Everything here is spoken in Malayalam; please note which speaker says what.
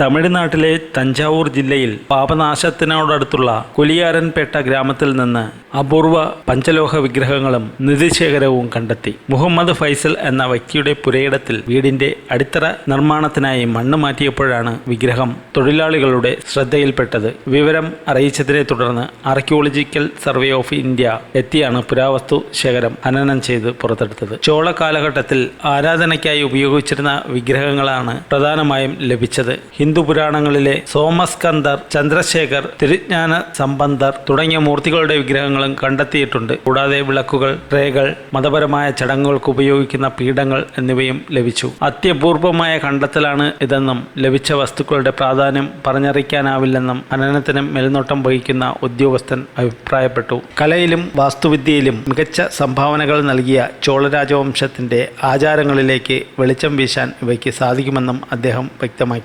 Speaker 1: തമിഴ്നാട്ടിലെ തഞ്ചാവൂർ ജില്ലയിൽ പാപനാശത്തിനോടടുത്തുള്ള കൊലിയാരൻപേട്ട ഗ്രാമത്തിൽ നിന്ന് അപൂർവ പഞ്ചലോഹ വിഗ്രഹങ്ങളും നിധിശേഖരവും കണ്ടെത്തി. മുഹമ്മദ് ഫൈസൽ എന്ന വ്യക്തിയുടെ പുരയിടത്തിൽ വീടിന്റെ അടിത്തറ നിർമ്മാണത്തിനായി മണ്ണ് മാറ്റിയപ്പോഴാണ് വിഗ്രഹം തൊഴിലാളികളുടെ ശ്രദ്ധയിൽപ്പെട്ടത്. വിവരം അറിയിച്ചതിനെ തുടർന്ന് ആർക്കിയോളജിക്കൽ സർവേ ഓഫ് ഇന്ത്യ എത്തിയാണ് പുരാവസ്തു ശേഖരം ഹനനം ചെയ്ത് പുറത്തെടുത്തത്. ചോള കാലഘട്ടത്തിൽ ആരാധനയ്ക്കായി ഉപയോഗിച്ചിരുന്ന വിഗ്രഹങ്ങളാണ് പ്രധാനമായും ലഭിച്ചത്. ഹിന്ദു പുരാണങ്ങളിലെ സോമസ്കന്ദർ ചന്ദ്രശേഖർ തിരുജ്ഞാന സമ്പന്ധർ തുടങ്ങിയ മൂർത്തികളുടെ വിഗ്രഹങ്ങളും കണ്ടെത്തിയിട്ടുണ്ട്. കൂടാതെ വിളക്കുകൾ ട്രേകൾ മതപരമായ ചടങ്ങുകൾക്ക് ഉപയോഗിക്കുന്ന പീഠങ്ങൾ എന്നിവയും ലഭിച്ചു. അത്യപൂർവമായ കണ്ടെത്തലാണ് ഇതെന്നും ലഭിച്ച വസ്തുക്കളുടെ പ്രാധാന്യം പറഞ്ഞറിയിക്കാനാവില്ലെന്നും ഖനനത്തിന് മേൽനോട്ടം വഹിക്കുന്ന ഉദ്യോഗസ്ഥൻ അഭിപ്രായപ്പെട്ടു. കലയിലും വാസ്തുവിദ്യയിലും മികച്ച സംഭാവനകൾ നൽകിയ ചോളരാജവംശത്തിന്റെ ആചാരങ്ങളിലേക്ക് വെളിച്ചം വീശാൻ ഇവയ്ക്ക് സാധിക്കുമെന്നും അദ്ദേഹം വ്യക്തമാക്കി.